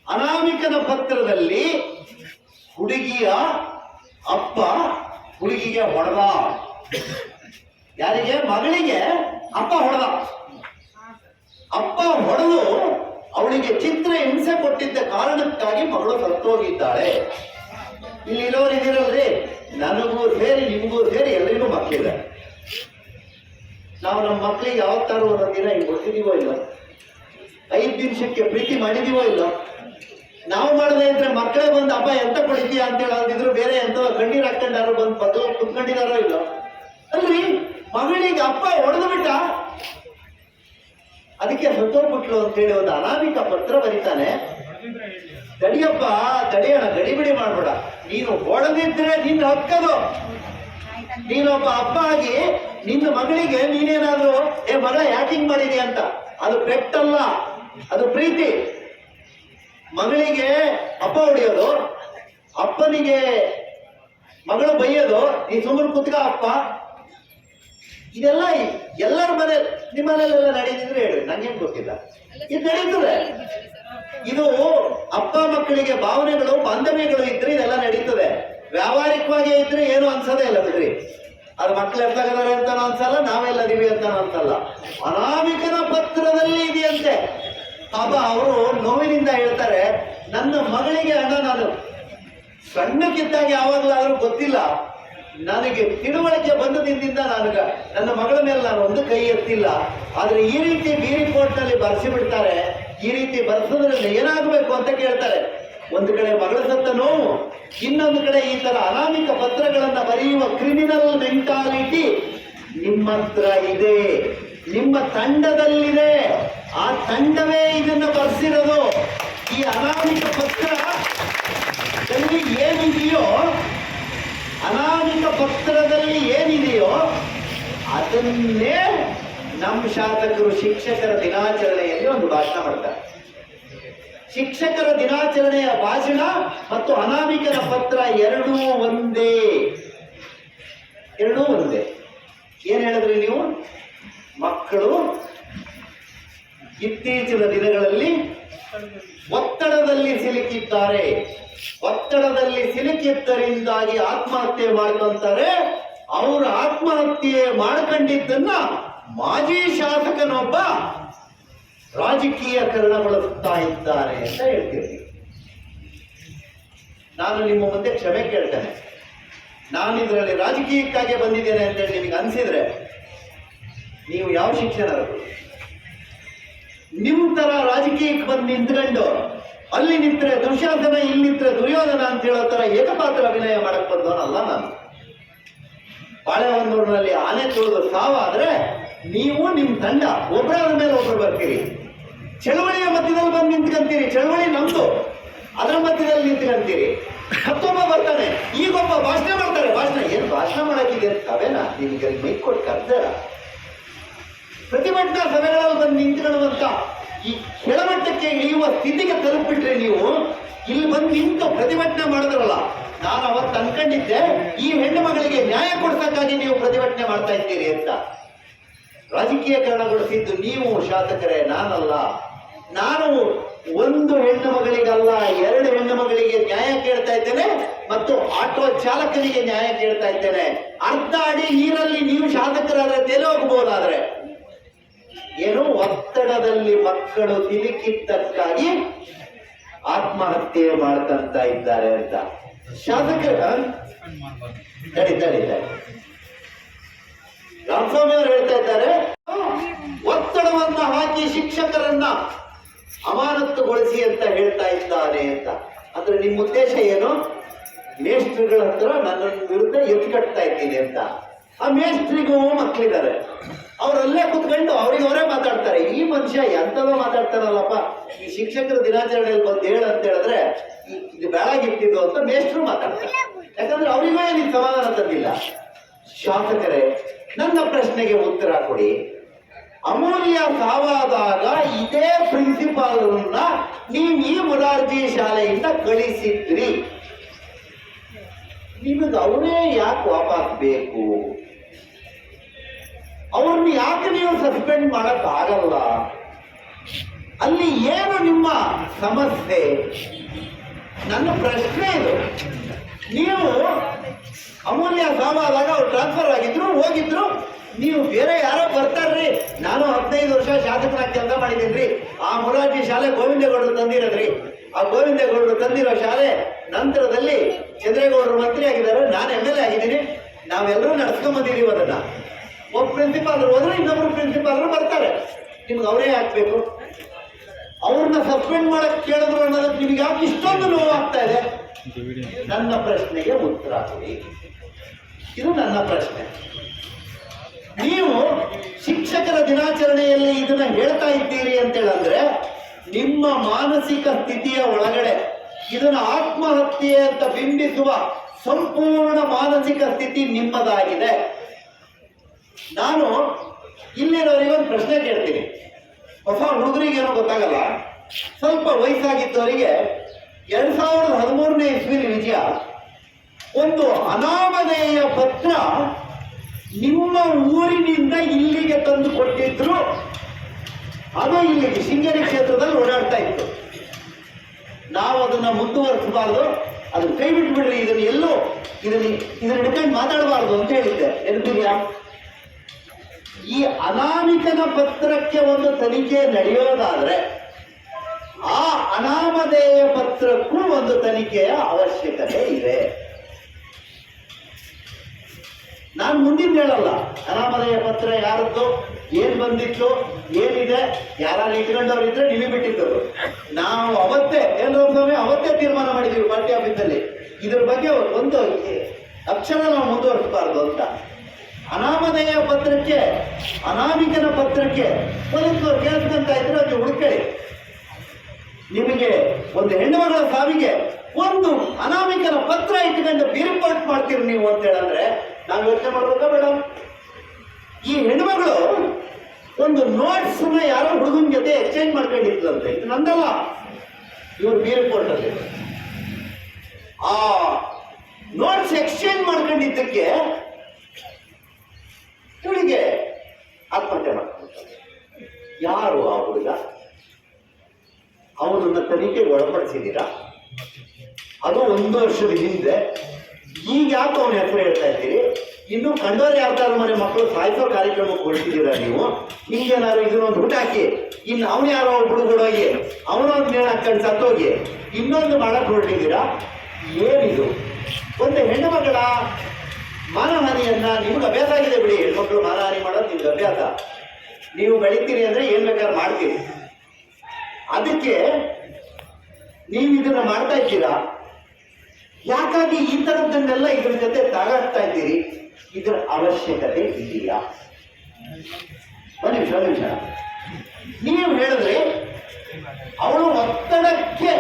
ಅನಾಮಿಕನ ಪತ್ರದಲ್ಲಿ ಹುಡುಗಿಯ ಅಪ್ಪ ಹುಡುಗಿಗೆ ಹೊಡೆದ. ಯಾರಿಗೆ? ಮಗಳಿಗೆ ಅಪ್ಪ ಹೊಡೆದ. ಅಪ್ಪ ಹೊಡೆದು ಅವಳಿಗೆ ಚಿತ್ರ ಹಿಂಸೆ ಕೊಟ್ಟಿದ್ದ ಕಾರಣಕ್ಕಾಗಿ ಮಗಳು ಸತ್ತೋಗಿದ್ದಾಳೆ. ಇಲ್ಲಿ ಇರೋರು ಇದಿರಲ್ರಿ ನನಗೂ ಸೇರಿ, ನಿಮಗೂ ಸೇರಿ ಎಲ್ಲರಿಗೂ ಮಕ್ಕಳಿದೆ ನಾವು ನಮ್ಮ ಮಕ್ಕಳಿಗೆ ಯಾವತ್ತಾರು ಒಂದೊಂದು ದಿನ ಹಿಂಗೆ ಇಲ್ಲ. ಐದು ನಿಮಿಷಕ್ಕೆ ಪ್ರೀತಿ ಮಾಡಿದೀವೋ ಇಲ್ಲ? ನಾವು ಮಾಡದೆ ಅಂದ್ರೆ ಮಕ್ಕಳೇ ಬಂದು ಹಬ್ಬ ಎಂತ ಕೊಡಿತೀಯ? ಅಂತ ಹೇಳಿದ್ರು ಬೇರೆ ಎಂತ ಕಣ್ಣೀರ್ ಹಾಕೊಂಡಾರೋ ಬಂದು ಬದಲು ಕುತ್ಕೊಂಡಿದಾರೋ ಇಲ್ಲ? ಅಲ್ರಿ, ಮಗಳಿಗೆ ಅಪ್ಪ ಹೊಡೆದು ಬಿಟ್ಟ? ಅದಕ್ಕೆ ಅಂತ ಅಂತೇಳಿ ಒಂದು ಅನಾಮಿಕ ಪತ್ರ ಬರೀತಾನೆ. ತಡಿಯಪ್ಪ ತಡಿಯೋಣ ಗಡಿಬಿಡಿ ಮಾಡ್ಬೇಡ. ನೀನು ಹೊಡೆದಿದ್ರೆ ನಿನ್ನ ಹಕ್ಕದು. ನೀನೊಬ್ಬ ಅಪ್ಪ ಆಗಿ ನಿನ್ನ ಮಗಳಿಗೆ ನೀನೇನಾದ್ರು, ಏ ಮಗ ಯಾಕಿಂಗ್ ಮಾಡಿದಿ? ಅಂತ. ಅದು ಪೆಟ್ಟಲ್ಲ. ಅದು ಪ್ರೀತಿ. ಮಗಳಿಗೆ ಅಪ್ಪ ಹೊಡೆಯೋದು, ಅಪ್ಪನಿಗೆ ಮಗಳು ಬೈಯೋದು ನೀ ಸುಮ್ಮನೆ ಕುತ್ಕ ಅಪ್ಪ. ಇದೆಲ್ಲ ಎಲ್ಲರ ಮನೆ, ನಿಮ್ಮ ಮನೆಯಲ್ಲೆಲ್ಲ ನಡೀತಿದ್ರೆ ಹೇಳಿ ನನಗೇನು ಗೊತ್ತಿಲ್ಲ. ಇದು ನಡೀತದೆ. ಇದು ಅಪ್ಪ ಮಕ್ಕಳಿಗೆ ಭಾವನೆಗಳು, ಬಾಂಧವ್ಯಗಳು ಇದ್ರೆ ಇದೆಲ್ಲ ನಡೀತದೆ. ವ್ಯಾವಹಾರಿಕವಾಗಿ ಇದ್ರೆ ಏನು ಅನ್ಸೋದೇ ಇಲ್ಲ ಬಿಡ್ರಿ. ಅದು ಮಕ್ಳು ಎದ್ದಾಗದಾರೆ ಅಂತ ಅನ್ಸಲ್ಲ ನಾವೆಲ್ಲದೀವಿ ಅಂತ ಅನ್ಸಲ್ಲ. ಅನಾಮಿಕನ ಪತ್ರದಲ್ಲಿ ಇದೆಯಂತೆ. ಪಾಪ ಅವರು ನೋವಿನಿಂದ ಹೇಳ್ತಾರೆ, ನನ್ನ ಮಗಳಿಗೆ ಅಣ್ಣ ನಾನು. ಸಣ್ಣಕ್ಕಿದ್ದಾಗ ಯಾವಾಗಲಾದ್ರೂ ಗೊತ್ತಿಲ್ಲ. ನನಗೆ ತಿಳುವಳಿಕೆ ಬಂದ ದಿನದಿಂದ ನನಗ ನನ್ನ ಮಗಳ ಮೇಲೆ ನಾನು ಒಂದು ಕೈ ಎತ್ತಿಲ್ಲ. ಆದರೆ ಈ ರೀತಿ ಬಿ ರಿಪೋರ್ಟ್ ಬರೆಸಿಬಿಡ್ತಾರೆ ಬರ್ಸಿ ಬಿಡ್ತಾರೆ. ಈ ರೀತಿ ಬರೆಸೋದ್ರಲ್ಲಿ ಏನಾಗಬೇಕು ಅಂತ ಕೇಳ್ತಾರೆ. ಒಂದು ಕಡೆ ಮಗಳ ಸತ್ತ ನೋವು, ಇನ್ನೊಂದು ಕಡೆ ಈ ತರ ಅನಾಮಿಕ ಪತ್ರಗಳನ್ನು ಬರೆಯುವ ಕ್ರಿಮಿನಲ್ ಮೆಂಟಾಲಿಟಿ ನಿಮ್ಮ ಹತ್ರ ಇದೆ. ನಿಮ್ಮ ತಂಡದಲ್ಲಿದೆ. ಆ ತಂಡವೇ ಇದನ್ನು ಬರೆಸಿರೋದು ಈ ಅನಾಮಿಕ ಪತ್ರ ಅಲ್ಲಿ ಏನಿದೆಯೋ, ಅನಾಮಿಕ ಪತ್ರದಲ್ಲಿ ಏನಿದೆಯೋ ಅದನ್ನೇ ನಮ್ಮ ಶಾಸಕರು ಶಿಕ್ಷಕರ ದಿನಾಚರಣೆಯಲ್ಲಿ ಒಂದು ಭಾಷಣ ಮಾಡ್ತಾರೆ. ಶಿಕ್ಷಕರ ದಿನಾಚರಣೆಯ ಭಾಷಣ ಮತ್ತು ಅನಾಮಿಕರ ಪತ್ರ ಎರಡೂ ಒಂದೇ. ಎರಡೂ ಒಂದೇ. ಏನ್ ಹೇಳಿದ್ರಿ ನೀವು? ಮಕ್ಕಳು ಇತ್ತೀಚಿನ ದಿನಗಳಲ್ಲಿ ಒತ್ತಡದಲ್ಲಿ ಸಿಲುಕಿದ್ದಾರೆ. ಒತ್ತಡದಲ್ಲಿ ಸಿಲುಕಿದ್ದರಿಂದಾಗಿ ಆತ್ಮಹತ್ಯೆ ಮಾಡ್ಕೊಂತಾರೆ. ಅವರು ಆತ್ಮಹತ್ಯೆ ಮಾಡ್ಕೊಂಡಿದ್ದನ್ನ ಮಾಜಿ ಶಾಸಕನೊಬ್ಬ ರಾಜಕೀಯಕರಣಗೊಳಿಸ್ತಾ ಇದ್ದಾರೆ ಅಂತ ಹೇಳ್ತೀವಿ. ನಾನು ನಿಮ್ಮ ಮುಂದೆ ಕ್ಷಮೆ ಕೇಳ್ತೇನೆ. ನಾನು ಇದರಲ್ಲಿ ರಾಜಕೀಯಕ್ಕಾಗಿ ಬಂದಿದ್ದೇನೆ ಅಂತೇಳಿ ನಿಮಗೆ ಅನಿಸಿದ್ರೆ ನೀವು ಯಾವ ಶಿಕ್ಷಣರು? ನಿಮ್ ತರ ರಾಜಕೀಯಕ್ಕೆ ಬಂದು ನಿಂತ್ಕೊಂಡು ಅಲ್ಲಿ ನಿಂತ್ರೆ ದುಶಾಸನ ಇಲ್ಲಿ ನಿಂತ್ರೆ ದುರ್ಯೋಧನ ಅಂತ ಹೇಳೋ ತರ ಏಕಪಾತ್ರ ಅಭಿನಯ ಮಾಡಕ್ ಬಂದವನಲ್ಲ ನಾನು. ಬಾಳೆಹೊನ್ನೂರಿನಲ್ಲಿ ಆನೆ ತುಳಿದು ಸಾವಾದ್ರೆ ನೀವು ನಿಮ್ ತಂಡ ಒಬ್ಬರಾದ ಮೇಲೆ ಒಬ್ರು ಬರ್ತೀರಿ. ಚಳವಳಿಯ ಮಧ್ಯದಲ್ಲಿ ಬಂದು ನಿಂತ್ಕೊಂತೀರಿ. ಚಳವಳಿ ನಮ್ದು. ಅದರ ಮಧ್ಯದಲ್ಲಿ ನಿಂತ್ಕೊಂತೀರಿ. ಮತ್ತೊಬ್ಬ ಬರ್ತಾನೆ. ಈಗೊಬ್ಬ ಭಾಷಣ ಮಾಡ್ತಾರೆ. ಭಾಷಣ, ಏನು ಭಾಷಣ ಮಾಡಕ್ಕಿದೆ ಅಂತ ಅವೇನಾ ನಿಮಗೆ ಮೈಕ್ ಕೊಟ್ಟು ಕರ್ದಾರ ಪ್ರತಿಭಟನಾ ಸಭೆಗಳಲ್ಲಿ ಬಂದು ನಿಂತ್ಕೊಳ್ಳುವಂತ ಈ ಕೆಳಮಟ್ಟಕ್ಕೆ ಇಳಿಯುವ ಸ್ಥಿತಿಗೆ ತಲುಪಿಟ್ರೆ ನೀವು, ಇಲ್ಲಿ ಬಂದು ನಿಂತು ಪ್ರತಿಭಟನೆ ಮಾಡಿದ್ರಲ್ಲ, ನಾನು ಅವತ್ತು ಅನ್ಕೊಂಡಿದ್ದೆ, ಈ ಹೆಣ್ಣು ಮಗಳಿಗೆ ನ್ಯಾಯ ಕೊಡ್ಸಕ್ಕಾಗಿ ನೀವು ಪ್ರತಿಭಟನೆ ಮಾಡ್ತಾ ಇದ್ದೀರಿ ಅಂತ. ರಾಜಕೀಯಕರಣಗೊಳಿಸಿದ್ದು ನೀವು ಶಾಸಕರೇ, ನಾನಲ್ಲ. ನಾನು ಒಂದು ಹೆಣ್ಣು ಮಗಳಿಗಲ್ಲ, ಎರಡು ಹೆಣ್ಣು ಮಗಳಿಗೆ ನ್ಯಾಯ ಕೇಳ್ತಾ ಇದ್ದೇನೆ ಮತ್ತು ಆಟೋ ಚಾಲಕನಿಗೆ ನ್ಯಾಯ ಕೇಳ್ತಾ ಇದ್ದೇನೆ. ಅರ್ಧ ಅಡಿ ನೀರಲ್ಲಿ ನೀವು ಶಾಸಕರಾದ್ರೆ ತೆಲೆ ಹೋಗಬಹುದಾದ್ರೆ ಏನು ಒತ್ತಡದಲ್ಲಿ ಮಕ್ಕಳು ತಿಲುಕಿದ್ದಕ್ಕಾಗಿ ಆತ್ಮಹತ್ಯೆ ಮಾಡ್ತಂತ ಇದ್ದಾರೆ ಅಂತ. ತಡಿ ರಾಮಸ್ವಾಮಿ ಅವರು ಹೇಳ್ತಾ ಇದ್ದಾರೆ ಒತ್ತಡವನ್ನ ಹಾಕಿ ಶಿಕ್ಷಕರನ್ನ ಅಮಾನತ್ತುಗೊಳಿಸಿ ಅಂತ ಹೇಳ್ತಾ ಇದ್ದಾರೆ ಅಂತ. ಅಂದ್ರೆ ನಿಮ್ಮ ಉದ್ದೇಶ ಏನು? ಮೇಸ್ಟ್ರಿಗಳ ಹತ್ರ ನನ್ನ ವಿರುದ್ಧ ಎತ್ಕಟ್ತಾ ಇದ್ದೀನಿ ಅಂತ. ಆ ಮೇಸ್ಟ್ರಿಗೂ ಮಕ್ಕಳಿದ್ದಾರೆ ಅವರಲ್ಲೇ ಕುತ್ಕೊಂಡು ಅವ್ರಿಗೆ ಅವರೇ ಮಾತಾಡ್ತಾರೆ. ಈ ಮನುಷ್ಯ ಎಂತದೋ ಮಾತಾಡ್ತಾರಲ್ಲಪ್ಪ ಈ ಶಿಕ್ಷಕರ ದಿನಾಚರಣೆಯಲ್ಲಿ ಬಂದು ಹೇಳ ಅಂತ ಹೇಳಿದ್ರೆ ಇದು ಬೇಡಾಗಿಟ್ಟಿದ್ದು ಅಂತ ಮೇಷ್ಟ್ರು ಮಾತಾಡ್ತಾರೆ. ಯಾಕಂದ್ರೆ ಅವರಿಗೂ ನೀವು ಸಮಾಧಾನ ತಂದಿಲ್ಲ. ಶಾಸಕರೇ, ನನ್ನ ಪ್ರಶ್ನೆಗೆ ಉತ್ತರ ಕೊಡಿ. ಅಮೂಲ್ಯ ಸಾವಾದಾಗ ಇದೇ ಪ್ರಿನ್ಸಿಪಾಲರನ್ನ ನೀವು ಈ ಮುರಾರ್ಜಿ ಶಾಲೆಯಿಂದ ಕಳಿಸಿದ್ರಿ. ನಿಮಗೆ ಅವರೇ ಯಾಕೆ ವಾಪಸ್ ಬೇಕು? ಅವ್ರನ್ನ ಯಾಕೆ ನೀವು ಸಸ್ಪೆಂಡ್ ಮಾಡಕ್ ಆಗಲ್ಲ? ಅಲ್ಲಿ ಏನು ನಿಮ್ಮ ಸಮಸ್ಯೆ? ನನ್ನ ಪ್ರಶ್ನೆ ಇದು. ನೀವು ಅಮೂಲ್ಯ ಸಾಮಾದಾಗ ಅವ್ರು ಟ್ರಾನ್ಸ್ಫರ್ ಆಗಿದ್ರು, ಹೋಗಿದ್ರು, ನೀವು ಬೇರೆ ಯಾರೋ ಬರ್ತಾರ್ರಿ. ನಾನು ಹದಿನೈದು ವರ್ಷ ಶಾಸಕನಾಗಿ ಕೆಲಸ ಮಾಡಿದ್ದೀನಿ ಆ ಮೊರಾರ್ಜಿ ಶಾಲೆ ಗೋವಿಂದೇಗೌಡರು ತಂದಿರೋದ್ರಿ. ಆ ಗೋವಿಂದೇಗೌಡರು ತಂದಿರೋ ಶಾಲೆ ನಂತರದಲ್ಲಿ ಚಂದ್ರೇಗೌಡರು ಮಂತ್ರಿ ಆಗಿದ್ದಾರೆ ನಾನು ಎಂ ಎಲ್ ಎ ಆಗಿದ್ದೀನಿ. ನಾವೆಲ್ಲರೂ ನಡ್ಸ್ಕೊಂಡ್ ಅದನ್ನು ಅದನ್ನ. ಒಬ್ಬ ಪ್ರಿನ್ಸಿಪಾಲ್ ಹೋದ್ರೆ ಇನ್ನೊಬ್ರು ಪ್ರಿನ್ಸಿಪಾಲ್ರು ಬರ್ತಾರೆ. ನಿಮ್ಗೆ ಅವರೇ ಹಾಕ್ಬೇಕು ಅವ್ರನ್ನ ಸಸ್ಪೆಂಡ್ ಮಾಡಕ್ ಕೇಳಿದ್ರು ಅನ್ನೋದಕ್ಕೆ ನಿಮ್ಗೆ ಯಾಕೆ ಇಷ್ಟೊಂದು ನೋವಾಗ್ತಾ ಇದೆ? ನನ್ನ ಪ್ರಶ್ನೆಗೆ ಉತ್ತರ ಕೊಡಿ. ಇದು ನನ್ನ ಪ್ರಶ್ನೆ. ನೀವು ಶಿಕ್ಷಕರ ದಿನಾಚರಣೆಯಲ್ಲಿ ಇದನ್ನ ಹೇಳ್ತಾ ಇದ್ದೀರಿ ಅಂತ ಹೇಳಂದ್ರೆ ನಿಮ್ಮ ಮಾನಸಿಕ ಸ್ಥಿತಿಯ ಒಳಗಡೆ ಇದನ್ನು ಆತ್ಮಹತ್ಯೆ ಅಂತ ಬಿಂಬಿಸುವ ಸಂಪೂರ್ಣ ಮಾನಸಿಕ ಸ್ಥಿತಿ ನಿಮ್ಮದಾಗಿದೆ. ನಾನು ಇಲ್ಲಿರೋರಿಗೆ ಒಂದು ಪ್ರಶ್ನೆ ಕೇಳ್ತೀನಿ. ಹೊಸ ಹುಡುಗರಿಗೆ ಏನೋ ಗೊತ್ತಾಗಲ್ಲ? ಸ್ವಲ್ಪ ವಯಸ್ಸಾಗಿದ್ದವರಿಗೆ ಎರಡ್ ಸಾವಿರದ ಹದಿಮೂರನೇ ಇಸ್ವಿಲಿ ವಿಜಯ ಒಂದು ಅನಾಮಧೇಯ ಪತ್ರ ನಿಮ್ಮ ಊರಿನಿಂದ ಇಲ್ಲಿಗೆ ತಂದು ಕೊಟ್ಟಿದ್ರು. ಅದು ಇಲ್ಲಿಗೆ ಶೃಂಗೇರಿ ಕ್ಷೇತ್ರದಲ್ಲಿ ಓಡಾಡ್ತಾ ಇತ್ತು. ನಾವು ಅದನ್ನ ಮುಂದುವರಿಸಬಾರ್ದು. ಅದನ್ನು ಕೈ ಬಿಟ್ಬಿಡ್ರಿ. ಇದನ್ನ ಎಲ್ಲೋ ಇದನ್ನ ಇದನ್ನ ಹಿಡ್ಕೊಂಡು ಮಾತಾಡಬಾರ್ದು ಅಂತ ಹೇಳಿದ್ದೆ. ಎದ್ದಿದ್ಯಾ ಈ ಅನಾಮಿಕನ ಪತ್ರಕ್ಕೆ ಒಂದು ತನಿಖೆ ನಡೆಯೋದಾದ್ರೆ ಆ ಅನಾಮಧೇಯ ಪತ್ರಕ್ಕೂ ಒಂದು ತನಿಖೆಯ ಅವಶ್ಯಕತೆ ಇದೆ. ನಾನು ಮುಂದಿನ ಹೇಳಲ್ಲ. ಅನಾಮಧೇಯ ಪತ್ರ ಯಾರದ್ದು, ಏನ್ ಬಂದಿತ್ತು, ಏನಿದೆ ಯಾರು ಇಟ್ಕೊಂಡವ್ರು ಇದ್ರೆ ನಿಮಗೆ ಬಿಟ್ಟಿದ್ದವರು ನಾವು ಅವತ್ತೇ ಸ್ವಾಮಿ, ಅವತ್ತೇ ತೀರ್ಮಾನ ಮಾಡಿದೀವಿ ಪಾರ್ಟಿ ಆಫೀಸಲ್ಲಿ. ಇದ್ರ ಬಗ್ಗೆ ಒಂದು ಅಕ್ಷರ ನಾವು ಮುಂದುವರಿಸಬಾರ್ದು ಅಂತ. ಅನಾಮಧೇಯ ಪತ್ರಕ್ಕೆ, ಅನಾಮಿಕನ ಪತ್ರಕ್ಕೆ ಪೊಲೀಸರು ಕೇಳಿಸ್ಕೊಂತ ಇದ್ರೆ ಅದು ಹುಡುಕಿ ನಿಮಗೆ ಒಂದು ಹೆಣ್ಣು ಸಾವಿಗೆ ಒಂದು ಅನಾಮಿಕನ ಪತ್ರ ಇಟ್ಕೊಂಡು ಬೀರ್ಪಾಟ್ ಮಾಡ್ತೀರಿ ನೀವು ಅಂತ ಹೇಳಂದ್ರೆ ನಾವು ಯೋಚನೆ ಮಾಡ್ಬೇಕಾ ಮೇಡಮ್ ಈ ಹೆಣ್ಮಗಳು ಒಂದು ನೋಟ್ಸ್ನ ಯಾರೋ ಹುಡುಗನ ಜೊತೆ ಎಕ್ಸ್ಚೇಂಜ್ ಮಾಡ್ಕೊಂಡಿರ್ತದಂತೆ ಇದು ನಂದಲ್ಲ. ಇವರು ಅಲ್ಲಿ. ಆ ನೋಟ್ಸ್ ಎಕ್ಸ್ಚೇಂಜ್ ಮಾಡ್ಕೊಂಡಿದ್ದಕ್ಕೆ ಇವಳಿಗೆ ಆತ್ಮಹತ್ಯೆ ಮಾಡ್ಕೊಂಡ್ರು ಯಾರು ಆ ಹುಡುಗ? ಅವನನ್ನ ತನಿಖೆಗೆ ಒಳಪಡಿಸಿದ್ದೀರಾ? ಅದು ಒಂದು ವರ್ಷದ ಹಿಂದೆ. ಈಗ ಯಾಕೆ ಅವನ ಹೆಸರು ಹೇಳ್ತಾ ಇದ್ದೀರಿ? ಇನ್ನು ಕಂಡೋರು ಯಾವ್ದಾದ್ರು ಮನೆ ಮಕ್ಕಳು ಸಾಯಿಸೋ ಕಾರ್ಯಕ್ರಮಕ್ಕೆ ಹೊರಟಿದ್ದೀರಾ ನೀವು? ಹಿಂಗೇನಾದ್ರು ಇದನ್ನೊಂದು ಊಟ ಹಾಕಿ. ಇನ್ನು ಅವನು ಯಾರೋ ಹುಡುಗಡೋಗಿ ಅವನೊಂದು ನೇಣ ಹಾಕೊಂಡು ಸತ್ತೋಗಿ. ಇನ್ನೊಂದು ಮಾಡಕ್ ಹೊರಟಿದ್ದೀರಾ ಏನಿದು? ಒಂದು ಹೆಣ್ಣು ಮಗಳ? ಮಾನಹಾನಿಯನ್ನ ನಿಮ್ಗೆ ಅಭ್ಯಾಸ ಆಗಿದೆ ಬಿಡಿ. ಹೆಣ್ಮಕ್ಳು ಮಾನಹಾನಿ ಮಾಡೋದು ನಿಮ್ಗೆ ಅಭ್ಯಾಸ. ನೀವು ಬೆಳಿತೀರಿ ಅಂದ್ರೆ ಏನ್ ಬೇಕಾದ್ರೆ ಮಾಡ್ತೀರಿ. ಅದಕ್ಕೆ ನೀವು ಇದನ್ನ ಮಾಡ್ತಾ ಇದ್ದೀರಾ? ಯಾಕಾಗಿ ಈ ಥರದ್ದನ್ನೆಲ್ಲ ಇದ್ರ ಜೊತೆ ತಾಗಾಡ್ತಾ ಇದ್ದೀರಿ? ಇದರ ಅವಶ್ಯಕತೆ ಇದೆಯಾ ಒಂದು ನಿಮಿಷ ನಿಮಿಷ. ನೀವು ಹೇಳಿದ್ರೆ ಅವಳು ಒತ್ತಡಕ್ಕೆ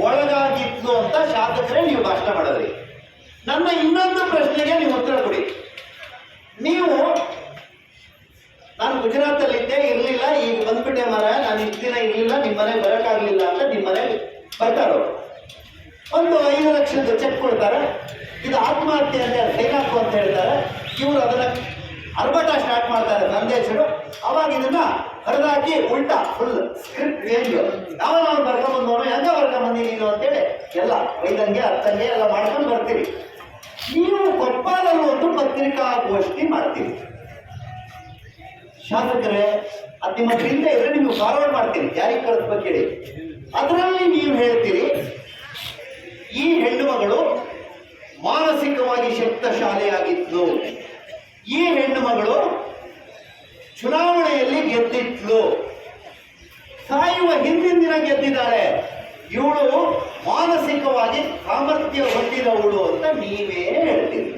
ಒಳಗಾಗಿದ್ಲು ಅಂತ ಶಾಸಕರೇ ನೀವು ಭಾಷಣ ಮಾಡಿದ್ರಿ. ನನ್ನ ಇನ್ನೊಂದು ಪ್ರಶ್ನೆಗೆ ನೀವು ಉತ್ತರ ಕೊಡಿ. ನೀವು ನಾನು ಗುಜರಾತಲ್ಲಿದ್ದೆ ಇರಲಿಲ್ಲ, ಈಗ ಬಂದ್ಬಿಟ್ಟೆ ಮರ ನಾನು ಇಷ್ಟು ದಿನ ಇರಲಿಲ್ಲ, ನಿಮ್ಮ ಮನೆಗೆ ಬರೋಕ್ಕಾಗಲಿಲ್ಲ ಅಂತ ನಿಮ್ಮ ಮನೆಗೆ ಬರ್ತಾರೋ ಒಂದು ಐದು ಲಕ್ಷದ ಚೆಕ್ ಕೊಡ್ತಾರೆ. ಇದು ಆತ್ಮಹತ್ಯೆ ಅಂತ ಕೈಗಾಕು ಅಂತ ಹೇಳ್ತಾರೆ. ಇವರು ಅದನ್ನ ಅರ್ಭಟ ಸ್ಟಾರ್ಟ್ ಮಾಡ್ತಾರೆ ಸಂದೇಶರು ಅವಾಗ ಇದನ್ನ ಹರಿದಾಕಿ ಉಲ್ಟಾ ಫುಲ್ ಸ್ಕ್ರಿಪ್ಟ್ ಚೇಂಜ್ ನಾವು ನಾವು ಬರ್ಕೊಂಬಂದವನು, ಹೆಂಗ ಬರ್ಕೊಂಬಂದಿ ನೀನು ಅಂತೇಳಿ ಎಲ್ಲ ಐದಂಗೆ ಹತ್ತಂಗೆ ಎಲ್ಲ ಮಾಡ್ಕೊಂಡು ಬರ್ತೀರಿ. ನೀವು ಕೊಪ್ಪದಲ್ಲಿ ಒಂದು ಪತ್ರಿಕಾಗೋಷ್ಠಿ ಮಾಡ್ತೀರಿ. ಶಾಸಕರೇ, ಅದು ನಿಮ್ಮ ಚಿಂತೆ ಇದ್ರೆ ನಿಮ್ಗೆ ಫಾರ್ವರ್ಡ್ ಮಾಡ್ತೀರಿ. ಯಾರಿಗೆ ಕಳಿಸ್ಬೇಕು ಹೇಳಿ? ಅದರಲ್ಲಿ ನೀವು ಹೇಳ್ತೀರಿ, ಈ ಹೆಣ್ಣು ಮಗಳು ಮಾನಸಿಕವಾಗಿ ಶಕ್ತಶಾಲಿಯಾಗಿದ್ಲು. ಈ ಹೆಣ್ಣು ಮಗಳು ಚುನಾವಣೆಯಲ್ಲಿ ಗೆದ್ದಿದ್ಲು. ಸಾಯುವ ಹಿಂದಿನ ದಿನ ಗೆದ್ದಿದ್ದಾಳೆ. ಇವಳು ಮಾನಸಿಕವಾಗಿ ಸಾಮರ್ಥ್ಯ ಹೊಂದಿದವಳು ಅಂತ ನೀವೇ ಹೇಳ್ತೀರಿ.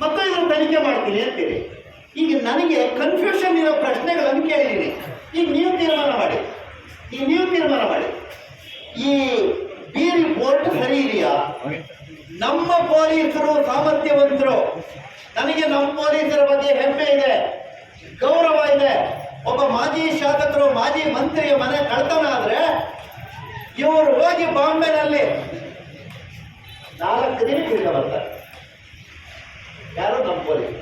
ಮತ್ತೆ ಇದನ್ನು ತನಿಖೆ ಮಾಡ್ತೀನಿ ಅಂತೀರಿ. ಈಗ ನನಗೆ ಕನ್ಫ್ಯೂಷನ್ ಇರೋ ಪ್ರಶ್ನೆಗಳನ್ನು ಕೇಳಿದ್ದೀನಿ ಈಗ ನೀವು ತೀರ್ಮಾನ ಮಾಡಿ. ಈಗ ನೀವು ತೀರ್ಮಾನ ಮಾಡಿ. ಈ ಬಿ ರಿಪೋರ್ಟ್ ಸರಿ ಇದೆಯಾ? ನಮ್ಮ ಪೊಲೀಸರು ಸಾಮರ್ಥ್ಯವಂತರು. ನನಗೆ ನಮ್ಮ ಪೊಲೀಸರ ಬಗ್ಗೆ ಹೆಮ್ಮೆ ಇದೆ, ಗೌರವ ಇದೆ. ಒಬ್ಬ ಮಾಜಿ ಶಾಸಕರು, ಮಾಜಿ ಮಂತ್ರಿಯ ಮನೆ ಕಳ್ತನ ಆದ್ರೆ ಇವರು ಹೋಗಿ ಬಾಂಬೆನಲ್ಲಿ ನಾಲ್ಕು ದಿನ ತಿರ್ಗ ಬರ್ತಾರೆ. ಯಾರು ನಮ್ಮ ಪೊಲೀಸ್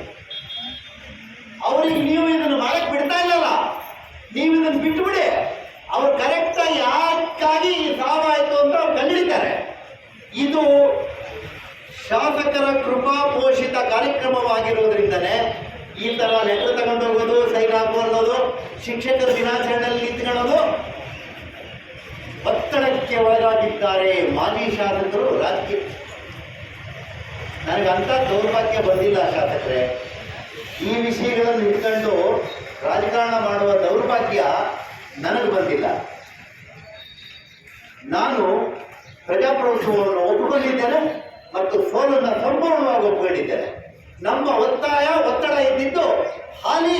ಅವ್ರಿಗೆ ನೀವು ಇದನ್ನು ಮಾಡಕ್ ಬಿಡ್ತಾ ಇಲ್ಲಲ್ಲ. ನೀವು ಇದನ್ನು ಬಿಟ್ಟುಬಿಡಿ ಅವ್ರು ಕರೆಕ್ಟ್ ಆಗಿ ಯಾಕಾಗಿ ಸಾವಾಯ್ತು ಅಂತ ಅವ್ರು ಕಂಡಿಡಿತಾರೆ. ಇದು ಶಾಸಕರ ಕೃಪಾ ಪೋಷಿತ ಕಾರ್ಯಕ್ರಮವಾಗಿರೋದ್ರಿಂದನೇ ಈ ತರ ಲೆಟರ್ ತಗೊಂಡು ಹೋಗೋದು ಸೈನ್ ಹಾಕೋದು ಶಿಕ್ಷಕರ ದಿನಾಚರಣೆಯಲ್ಲಿ ನಿಂತ್ಕೊಳ್ಳೋದು ಒತ್ತಡಕ್ಕೆ ಒಳಗಾಗಿದ್ದಾರೆ ಮಾಜಿ ಶಾಸಕರು ರಾಜಕೀಯ. ನನಗಂತ ದೌರ್ಭಾಗ್ಯ ಬಂದಿಲ್ಲ ಶಾಸಕರೇ. ಈ ವಿಷಯಗಳನ್ನು ಇಟ್ಕೊಂಡು ರಾಜಕಾರಣ ಮಾಡುವ ದೌರ್ಭಾಗ್ಯ ನನಗೆ ಬಂದಿಲ್ಲ. ನಾನು ಪ್ರಜಾಪ್ರಭುತ್ವವನ್ನು ಒಪ್ಪಿಕೊಂಡಿದ್ದೇನೆ ಮತ್ತು ಸೋಲನ್ನು ಸಂಪೂರ್ಣವಾಗಿ ಒಪ್ಪಿಕೊಂಡಿದ್ದೇನೆ ನಮ್ಮ ಒತ್ತಾಯ, ಒತ್ತಡ ಇದ್ದಿದ್ದು ಹಾಲಿ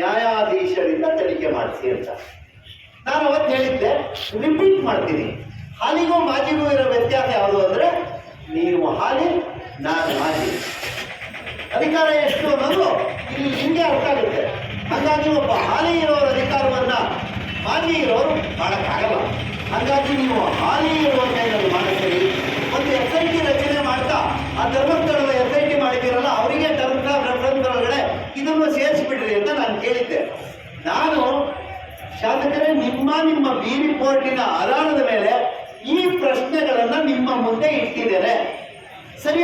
ನ್ಯಾಯಾಧೀಶರಿಂದ ತನಿಖೆ ಮಾಡಿಸಿ ಅಂತ. ನಾನು ಅವತ್ತು ಹೇಳಿದ್ದೆ ರಿಪೀಟ್ ಮಾಡ್ತೀನಿ. ಹಾಲಿಗೂ ಮಾಜಿಗೂ ಇರೋ ವ್ಯತ್ಯಾಸ ಯಾವುದು ಅಂದರೆ ನೀವು ಹಾಲಿ, ನಾನು ಮಾಜಿ. ಅಧಿಕಾರ ಎಷ್ಟು ಅನ್ನೋದು ಇಲ್ಲಿ ಹಿಂಗೆ ಅರ್ಥ ಆಗುತ್ತೆ. ಹಾಗಾಗಿ ಒಬ್ಬ ಹಾಲಿ ಇರೋರ ಅಧಿಕಾರವನ್ನು ಮಾಜಿ ಇರೋರು ಮಾಡೋಕ್ಕಾಗಲ್ಲ. ಹಾಗಾಗಿ ನೀವು ಹಾಲಿ ಇರುವ ಕೈನಲ್ಲಿ ಮಾಡಿಸ್ತೀರಿ ಒಂದು ಎಸ್ ಐ ಟಿ ರಚನೆ ಮಾಡ್ತಾ ಆ ಧರ್ಮಸ್ಥಳದ ಎಸ್ ಐ ಟಿ ಮಾಡಿದ್ದೀರಲ್ಲ ಅವರಿಗೆ ಟರ್ಮ್ಸ್ ಆಫ್ ರೆಫರೆನ್ಸ್ ಒಳಗಡೆ ಇದನ್ನು ಸೇರಿಸ್ಬಿಡ್ರಿ ಅಂತ ನಾನು ಕೇಳಿದ್ದೆ ನಾನು ಶಾಸಕರೇ ನಿಮ್ಮ ನಿಮ್ಮ ಬಿ ರಿಪೋರ್ಟಿನ ಆಧಾರದ ಮೇಲೆ ಈ ಪ್ರಶ್ನೆಗಳನ್ನ ನಿಮ್ಮ ಮುಂದೆ ಇಟ್ಟಿದ್ದೇನೆ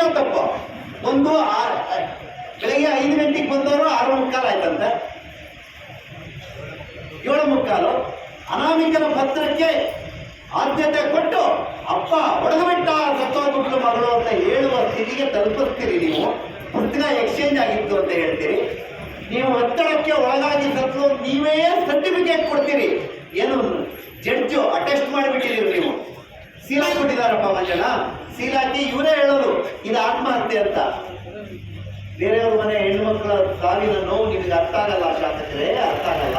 ಸರಿಯೋ ತಪ್ಪ ಒಂದು ಆ- ಬೆಳಗ್ಗೆ ಐದು ಗಂಟೆಗೆ ಬಂದವರು ಆರು ಮುಕ್ಕಾಲು ಆಯ್ತಂತೆ. ಏಳು ಮುಕ್ಕಾಲು. ಅನಾಮಿಕನ ಪತ್ರಕ್ಕೆ ಆದ್ಯತೆ ಕೊಟ್ಟು, ಅಪ್ಪ ಹೊಡೆದುಬಿಟ್ಟ ಸತ್ತೋಗ್ಬಿಟ್ಲು ಮಗಳು ಅಂತ ಹೇಳುವ ಸ್ಥಿತಿಗೆ ತಲುಪಿಸ್ತೀರಿ ನೀವು. ಪ್ರತಿನ ಎಕ್ಸ್ಚೇಂಜ್ ಆಗಿತ್ತು ಅಂತ ಹೇಳ್ತೀರಿ. ನೀವು ಒತ್ತಡಕ್ಕೆ ಒಳಗಾಗಿ ಸತ್ತು ನೀವೇ ಸರ್ಟಿಫಿಕೇಟ್ ಕೊಡ್ತೀರಿ. ಏನು ಜಡ್ಜು ಅಟೆಸ್ಟ್ ಮಾಡಿಬಿಟ್ಟಿದ್ದೀರಿ ನೀವು. ಸೀಲ್ ಕೊಟ್ಟಿದಾರಪ್ಪ ಮಂಜನ ಸೀಲ್ ಹಾಕಿ ಇವರೇ ಹೇಳೋದು ಇದು ಆತ್ಮಹತ್ಯೆ ಅಂತ. ಬೇರೆಯವ್ರ ಮನೆ ಹೆಣ್ಮಕ್ಳ ಸಾವಿನ ನೋವು ನಿಮಗೆ ಅರ್ಥ ಆಗಲ್ಲ ಶಾಸಕರೇ, ಅರ್ಥ ಆಗಲ್ಲ.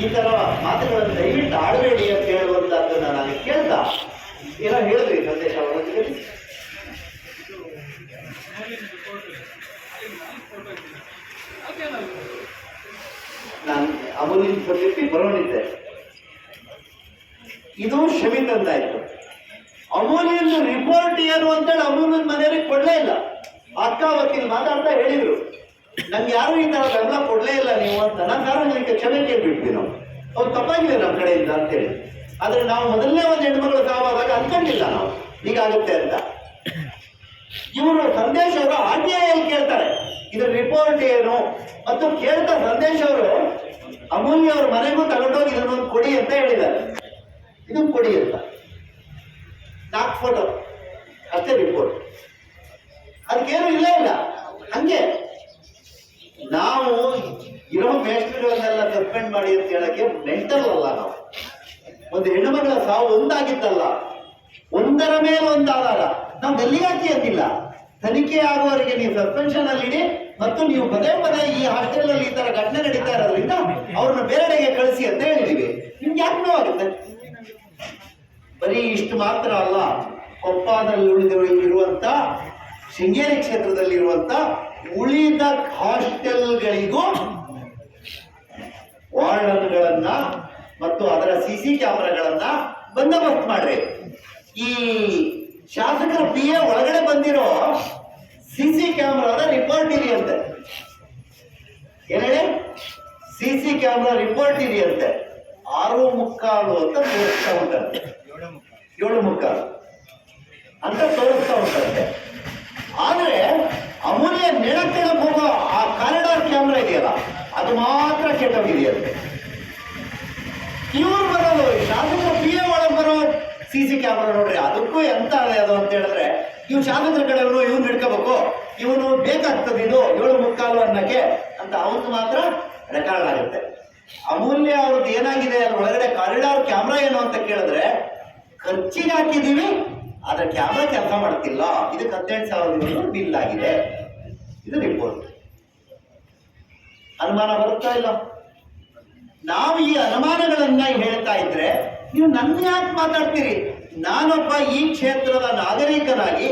ಈ ತರ ಮಾತುಗಳನ್ನು ದಯವಿಟ್ಟು ಆಡಬೇಡಿ ಅಂತ ಹೇಳುವಂತದ್ದನ್ನ ನಾನು ಕೇಳ್ದ ಏನೋ ಹೇಳಿದ್ರಿ ಸಂದೇಶ ಅವರೊಂದಿಗೆ ನಾನು ಕೊಟ್ಟಿಟ್ಟು ಬರೋಣಿದ್ದೆ ಇದು ಶಮಿತಂದಾಯ್ತು. ಅಮೂಲ್ಯನ ರಿಪೋರ್ಟ್ ಏನು ಅಂತೇಳಿ ಅಮೂಲ್ಯನ ಮನೆಯವ್ರಿಗೆ ಕೊಡ್ಲೇ ಇಲ್ಲ. ಅಕ್ಕ ವಕೀಲ್ ಮಾತಾಡ್ತಾ ಹೇಳಿದ್ರು. ನಂಗೆ ಯಾರು ಈ ಥರ ಗಮನ ಕೊಡ್ಲೇ ಇಲ್ಲ ನೀವು ಅಂತ. ನಾನು ಸಾರ್ವಜನಿಕ ಕ್ಷಮೆ ಕೇಳ್ಬಿಡ್ತೀವಿ ನಾವು. ಅವ್ರು ತಪ್ಪಾಗಿದೆ ನಮ್ಮ ಕಡೆಯಿಂದ ಅಂತೇಳಿ. ಆದರೆ ನಾವು ಮೊದಲನೇ ಒಂದು ಹೆಣ್ಮಗಳು ಸಾವಾದಾಗ ಅನ್ಕೊಂಡಿಲ್ಲ ನಾವು. ಹೀಗಾಗುತ್ತೆ ಅಂತ. ಇವರು ಸಂದೇಶ್ ಅವರು ಆರ್ ಕೇಳ್ತಾರೆ. ಇದ್ರ ರಿಪೋರ್ಟ್ ಏನು? ಮತ್ತು ಕೇಳ್ತಾ ಸಂದೇಶ್ ಅವರು, ಅಮೂಲ್ಯ ಅವ್ರ ಮನೆಗೂ ತಗೊಂಡೋಗಿ ಇದನ್ನೊಂದು ಕೊಡಿ ಅಂತ ಹೇಳಿದ್ದಾರೆ. ಇದು ಕೊಡಿ ಅಂತ. ನಾಲ್ಕು ಫೋಟೋ ಅಷ್ಟೇ ರಿಪೋರ್ಟ್ ಅದಕ್ಕೇನು ಇಲ್ಲ ಇಲ್ಲ. ಹಂಗೆ. ನಾವು ಇರೋ ಮೇಸ್ಟ್ರಿಗಳನ್ನೆಲ್ಲ ಸಸ್ಪೆಂಡ್ ಮಾಡಿ ಅಂತ ಹೇಳಕ್ಕೆ ಮೆಂಟಲ್ ಅಲ್ಲ ನಾವು. ಒಂದು ಹೆಣ್ಣುಮಗಳ ಸಾವು ಒಂದಾಗಿತ್ತಲ್ಲ, ಒಂದರ ಮೇಲೆ ಒಂದು ಆಧಾರ ನಾವು ಗಲ್ಲಿಗಾಕಿ ಅಂತಿಲ್ಲ. ತನಿಖೆ ಆಗುವವರೆಗೆ ನೀವು ಸಸ್ಪೆನ್ಷನ್ ಅಲ್ಲಿ ಇಡಿ ಮತ್ತು ನೀವು ಪದೇ ಪದೇ ಈ ಹಾಸ್ಟೆಲ್ ಅಲ್ಲಿ ಈ ತರ ಘಟನೆ ನಡೀತಾ ಇರೋದ್ರಿಂದ ಅವ್ರನ್ನ ಬೇರೆಡೆಗೆ ಕಳಿಸಿ ಅಂತ ಹೇಳಿದೀವಿ ನಿಮ್ಗೆ ಯಾಕೆ ನೋವಾಗುತ್ತೆ? ಬರೀ ಇಷ್ಟು ಮಾತ್ರ ಅಲ್ಲ, ಕೊಪ್ಪದಲ್ಲಿ ಉಳಿದಿರುವಂಥ ಶೃಂಗೇರಿ ಕ್ಷೇತ್ರದಲ್ಲಿರುವಂಥ ಉಳಿದ ಹಾಸ್ಟೆಲ್ಗಳಿಗೂ ವಾರ್ಡನ್ಗಳನ್ನ ಮತ್ತು ಅದರ ಸಿ ಸಿ ಕ್ಯಾಮೆರಾಗಳನ್ನ ಬಂದೋಬಸ್ತ್ ಮಾಡ್ರಿ. ಈ ಶಾಸಕರ ಪಿ ಎ ಒಳಗಡೆ ಬಂದಿರೋ ಸಿ ಸಿ ಕ್ಯಾಮ್ರಾದ ರಿಪೋರ್ಟ್ ಇದೆಯಂತೆ ಏನೇ ಹೇಳಿ? ಸಿ ಸಿ ಕ್ಯಾಮೆರಾ ರಿಪೋರ್ಟ್ ಇದೆಯಂತೆ ಆರು ಮುಕ್ಕಾಲು ಅಂತ ತೋರಿಸ್ತಾ ಉಂಟಂತೆ. ಏಳು ಮುಕ್ಕಾಲು ಅಂತ ತೋರಿಸ್ತಾ ಉಂಟಂತೆ. ಆದರೆ ಅಮೂಲ್ಯ ನೆನಪಿನ ಹೋಗೋ ಆ ಕಾರಿಡಾರ್ ಕ್ಯಾಮ್ರಾ ಇದೆಯಲ್ಲ, ಅದು ಮಾತ್ರ ಕೆಟ್ಟೋಗಿದೆಯಂತೆ ಇವ್ರು ಬರೋದು ಶಾಸಕ ಪಿ ಎ ಒಳಗೆ ಬರೋ ಸಿ ಸಿ ಕ್ಯಾಮ್ರಾ ನೋಡ್ರಿ, ಅದಕ್ಕೂ ಎಂತ ಅದೇ ಅದು ಅಂತ ಹೇಳಿದ್ರೆ ಇವ್ ಶಾಸಕರ ಕಡೆಯವರು ಇವ್ನು ಹಿಡ್ಕೋಬೇಕು. ಇವನು ಬೇಕಾಗ್ತದೆ ಇದು, ಏಳು ಮುಕ್ಕಾಲು ಅನ್ನಕ್ಕೆ ಅಂತ ಅವನು ಮಾತ್ರ ರೆಕಾರ್ಡ್ ಆಗುತ್ತೆ. ಅಮೂಲ್ಯ ಅವ್ರದ್ದು ಏನಾಗಿದೆ ಅದ್ರ ಒಳಗಡೆ ಕಾರಿಡಾರ್ ಕ್ಯಾಮ್ರಾ ಏನು ಅಂತ ಕೇಳಿದ್ರೆ ಖರ್ಚಿಗೆ ಹಾಕಿದೀವಿ ಆದ್ರೆ ಕ್ಯಾಮ್ರಾ ಕೆಲಸ ಮಾಡ್ತಿಲ್ಲ. ಇದಕ್ಕೆ ಹದಿನೆಂಟು ಸಾವಿರದ ಬಿಲ್ ಆಗಿದೆ. ಇದು ರಿಪೋರ್ಟ್ ಅನುಮಾನ ಬರುತ್ತಾ ಇಲ್ಲ? ನಾವು ಈ ಅನುಮಾನಗಳನ್ನ ಹೇಳ್ತಾ ಇದ್ರೆ, ನೀವು ನನ್ನ ಯಾಕೆ ಮಾತಾಡ್ತೀರಿ? ನಾನೊಬ್ಬ ಈ ಕ್ಷೇತ್ರದ ನಾಗರಿಕನಾಗಿ,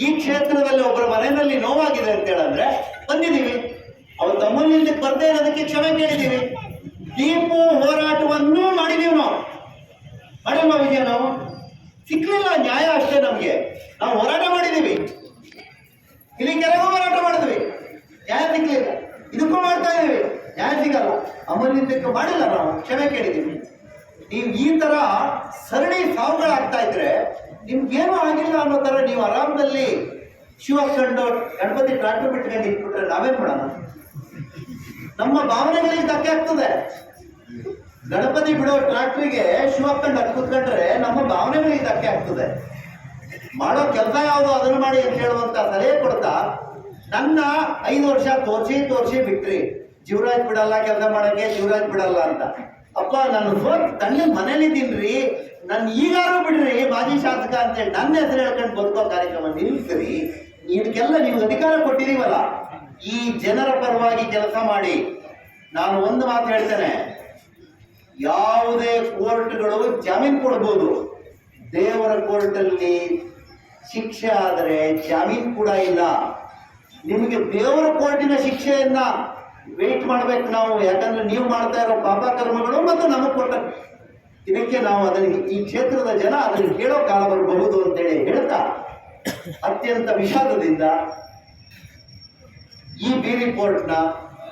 ಈ ಕ್ಷೇತ್ರದಲ್ಲಿ ಒಬ್ಬರ ಮನೆಯಲ್ಲಿ ನೋವಾಗಿದೆ ಅಂತ ಹೇಳಂದ್ರೆ, ಬಂದಿದ್ದೀವಿ. ಅವ್ರ ತಮ್ಮಲ್ಲಿ ಬರ್ದೇ ಇರೋದಕ್ಕೆ ಕ್ಷಮೆ ಕೇಳಿದ್ದೀವಿ. ದೀಪು ಹೋರಾಟವನ್ನೂ ಮಾಡಿದೀವಿ ನಾವು. ಮಾಡಿಲ್ವಾ ವಿಜಯ ನಾವು ಸಿಕ್ಕಲಿಲ್ಲ, ನ್ಯಾಯ ಅಷ್ಟೇ ನಮಗೆ. ನಾವು ಹೋರಾಟ ಮಾಡಿದ್ದೀವಿ ಇಲ್ಲಿ ಕೆರೆಗೂ ಹೋರಾಟ ಮಾಡಿದ್ವಿ. ನ್ಯಾಯ ಸಿಕ್ಕಲಿಲ್ಲ ಇದಕ್ಕೂ ಮಾಡ್ತಾ ಇದ್ದೀವಿ. ನ್ಯಾಯ ಸಿಗಲ್ಲ. ಅಮೂಲ್ಯಕ್ಕೆ ಮಾಡಿಲ್ಲ ನಾವು. ಕ್ಷಮೆ ಕೇಳಿದ್ದೀವಿ. ನೀವು ಈ ಥರ ಸರಣಿ ಸಾವುಗಳಾಗ್ತಾ ಇದ್ರೆ ನಿಮ್ಗೇನು ಆಗಿಲ್ಲ ಅನ್ನೋ ಥರ ನೀವು ಆರಾಮದಲ್ಲಿ ಶಿವ ಕಂಡು ಗಣಪತಿ ಟ್ರಾಕ್ಟರ್ ಬಿಟ್ಕೊಂಡು ಇಟ್ಬಿಟ್ರೆ ನಾವೇನು ಮಾಡೋಣ ನಮ್ಮ ಭಾವನೆಗಳಿಗೆ ಧಕ್ಕೆ ಆಗ್ತದೆ. ಗಣಪತಿ ಬಿಡೋ ಟ್ರ್ಯಾಕ್ಟ್ರಿಗೆ ಶೂ ಹಾಕೊಂಡು ಕಂಡು ಕೂತ್ಕೊಂಡ್ರೆ ನಮ್ಮ ಭಾವನೆಗಳಿಗೆ ಧಕ್ಕೆ ಆಗ್ತದೆ. ಮಾಡೋ ಕೆಲಸ ಯಾವುದು ಅದನ್ನು ಮಾಡಿ ಅಂತ ಹೇಳುವಂತ ಸಲಹೆ ಕೊಡ್ತಾ ನನ್ನ ಐದು ವರ್ಷ ತೋರ್ಸಿ ತೋರ್ಸಿ ಬಿಟ್ರಿ. ಜೀವರಾಜ್ ಬಿಡಲ್ಲ ಕೆಲಸ ಮಾಡಕ್ಕೆ, ಜೀವರಾಜ್ ಬಿಡಲ್ಲ ಅಂತ. ಅಪ್ಪ ನಾನು ಸೋತ್ ತಣ್ಣ ಮನೇಲಿದ್ದೀನ್ರಿ ನನ್ನ ಈಗಾರು ಬಿಡ್ರಿ, ಮಾಜಿ ಶಾಸಕ ಅಂತೇಳಿ ನನ್ನ ಹೆಸರು ಹೇಳ್ಕೊಂಡು ಬದುಕೋ ಕಾರ್ಯಕ್ರಮ ನಿಲ್ಲಿಸ್ರಿ ಇದಕ್ಕೆಲ್ಲ ನೀವು ಅಧಿಕಾರ ಕೊಟ್ಟಿದೀವಲ್ಲ ಈ ಜನರ ಪರವಾಗಿ ಕೆಲಸ ಮಾಡಿ. ನಾನು ಒಂದು ಮಾತು ಹೇಳ್ತೇನೆ. ಯಾವುದೇ ಕೋರ್ಟ್ಗಳು ಜಾಮೀನು ಕೊಡ್ಬೋದು. ದೇವರ ಕೋರ್ಟಲ್ಲಿ ಶಿಕ್ಷೆ ಆದರೆ ಜಾಮೀನು ಕೂಡ ಇಲ್ಲ. ನಿಮಗೆ ದೇವರ ಕೋರ್ಟಿನ ಶಿಕ್ಷೆಯನ್ನ ವೇಟ್ ಮಾಡ್ಬೇಕು ನಾವು. ಯಾಕಂದ್ರೆ ನೀವು ಮಾಡ್ತಾ ಇರೋ ಪಾಪ ಕರ್ಮಗಳು ಮತ್ತು ನಮಗೆ ಕೊಟ್ಟ ಇದಕ್ಕೆ ನಾವು ಅದನ್ನು ಈ ಕ್ಷೇತ್ರದ ಜನ ಅದನ್ನು ಕೇಳೋ ಕಾಲ ಬರಬಹುದು ಅಂತೇಳಿ ಹೇಳ್ತಾ ಅತ್ಯಂತ ವಿಷಾದದಿಂದ ಈ ಬಿ ರಿಪೋರ್ಟ್ನ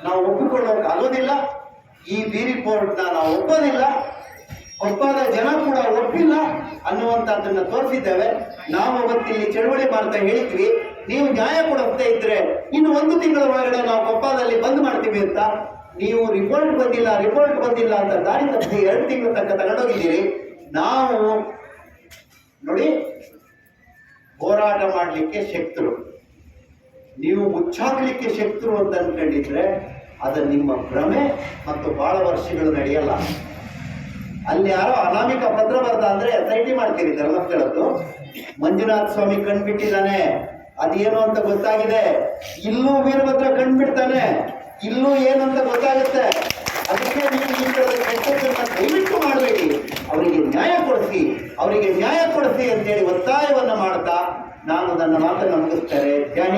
ನಾವು ಒಪ್ಪಿಕೊಳ್ಳೋಕೆ ಆಗೋದಿಲ್ಲ. ಈ ಬಿ ರಿಪೋರ್ಟ್ನ ನಾವು ಒಪ್ಪೋದಿಲ್ಲ. ಒಪ್ಪಾದ ಜನ ಕೂಡ ಒಪ್ಪಿಲ್ಲ ಅನ್ನುವಂಥದ್ದನ್ನು ತೋರಿಸಿದ್ದೇವೆ. ನಾವು ಅವತ್ತಿಲ್ಲಿ ಚಳವಳಿ ಮಾಡ್ತಾ ಹೇಳಿದ್ವಿ. ನೀವು ನ್ಯಾಯ ಕೊಡುತ್ತೆ ಇದ್ರೆ ಇನ್ನು ಒಂದು ತಿಂಗಳ ಒಳಗಡೆ ನಾವು ಕೊಪ್ಪದಲ್ಲಿ ಬಂದ್ ಮಾಡ್ತೀವಿ ಅಂತ. ನೀವು ರಿಪೋರ್ಟ್ ಬಂದಿಲ್ಲ ರಿಪೋರ್ಟ್ ಬಂದಿಲ್ಲ ಅಂತ ದಾರಿ ತಪ್ಪಿ ಎರಡು ತಿಂಗಳ ತನಕ ತಗೊಂಡೋಗಿದ್ದೀರಿ. ನಾವು ನೋಡಿ, ಹೋರಾಟ ಮಾಡಲಿಕ್ಕೆ ಶಕ್ತರು. ನೀವು ಮುಚ್ಚಾಕ್ಲಿಕ್ಕೆ ಶಕ್ತರು ಅಂತ ಅನ್ಕೊಂಡಿದ್ರೆ ಅದು ನಿಮ್ಮ ಭ್ರಮೆ ಮತ್ತು ಬಹಳ ವರ್ಷಗಳು ನಡೆಯಲ್ಲ. ಅಲ್ಲಿ ಯಾರೋ ಅನಾಮಿಕ ಪತ್ರ ಬರ್ದ ಅಂದ್ರೆ ಎಸ್ ಐ ಟಿ ಮಾಡ್ತೀರಿ ಧರ್ಮಸ್ಥಳದ್ದು. ಮಂಜುನಾಥ ಸ್ವಾಮಿ ಕಣ್ಬಿಟ್ಟಿದ್ದಾನೆ. ಅದೇನು ಅಂತ ಗೊತ್ತಾಗಿದೆ? ಇಲ್ಲೂ ವೀರಭದ್ರ ಕಣ್ಬಿಡ್ತಾನೆ. ಇಲ್ಲೂ ಏನು ಅಂತ ಗೊತ್ತಾಗುತ್ತೆ? ಅದಕ್ಕೆ ನೀವು ದಯವಿಟ್ಟು ಮಾಡಬೇಡಿ. ಅವರಿಗೆ ನ್ಯಾಯ ಕೊಡಿಸಿ, ಅವರಿಗೆ ನ್ಯಾಯ ಕೊಡಿಸಿ ಅಂತೇಳಿ ಒತ್ತಾಯವನ್ನು ಮಾಡ್ತಾ ನಾನು ನನ್ನ ಮಾತನ್ನು ಮುಗಿಸ್ತೇನೆ. ಧ್ಯಾನ